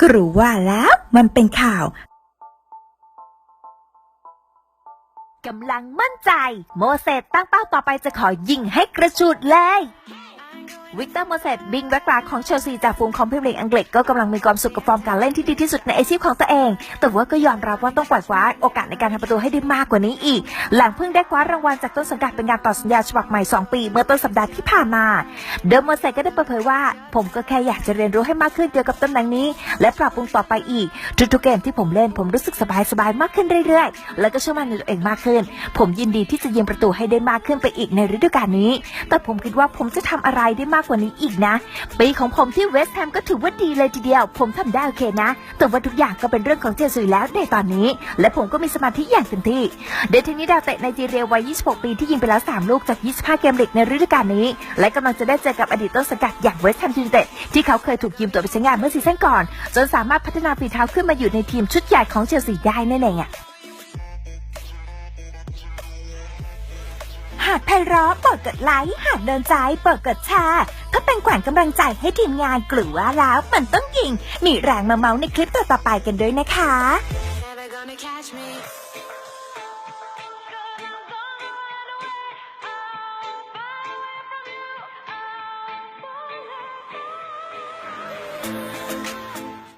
กรู้ว่าแล้วมันเป็นข่าวกำลังมั่นใจ โมเสสตั้งเป้าต่อไปจะขอยิงให้กระจุดเลย วิกเตอร์โมเสสบิงแบ็กกราของเชลซีจากฟูงคอมพรีเลีกอังกฤษก็กำลังมีความสุขกับฟอร์มการเล่นที่ดีที่สุดในอาชีพของตัวเอง แต่ว่าก็ยอมรับว่าต้องปล่อยคว้าโอกาสในการทำประตูให้ได้มากกว่านี้อีก หลังเพิ่งได้คว้ารางวัลจากต้นสังกัดเป็นการต่อสัญญาฉบับใหม่ 2 ปี เมื่อต้นสัปดาห์ที่ผ่านมา เดอะโมเสสก็ได้เปิดเผยว่า ผมก็แค่อยากจะเรียนรู้ให้มากขึ้นเกี่ยวกับตำแหน่งนี้ และปรับปรุงต่อไปอีกทุกๆเกมที่ผมเล่นผมรู้สึกสบายสบายมากขึ้นเรื่อยๆ แล้วก็เชื่อมั่นในตัวเองมากขึ้น ผมยินดีที่จะยิงประตูให้ได้มากขึ้นไปอีกในฤดูกาลนี้ แต่ผมคิดว่าผมจะทำอะไรได้มากกว่านี้อีกนะ ปีของผมที่เวสต์แฮมก็ถือว่าดีเลยทีเดียว ผมทำได้โอเคนะ แต่ว่าทุกอย่างก็เป็นเรื่องของเจสุยแล้วในตอนนี้ และผมก็มีสมาธิอย่างเต็มที่ เดทนี้ดาวเตะไนจีเรียวัย 26 ปีที่ยิงไปแล้ว 3 ลูกจาก 25 เกมลีกในฤดูกาลนี้ และกำลังจะได้เจอกับอดีตต้นสังกัดอย่างเวสต์แฮมยูไนเต็ดที่เขาเคยถูกยืมตัวไปใช้งานเมื่อซีซั่นก่อน จนสามารถพัฒนาฝีเท้าขึ้นมาอยู่ในทีมชุดใหญ่ของเชลซีได้นั่นเากไพเราะโปรดกดไลค์หากโดนใจโปรดกดแชร์ก็เป็นขวัญกำลังใจให้ทีมงานกลัวแล้วมันต้องยิง มีแรงมาเมาในคลิปต่อๆไปกันด้วยนะคะ Never gonna catch me.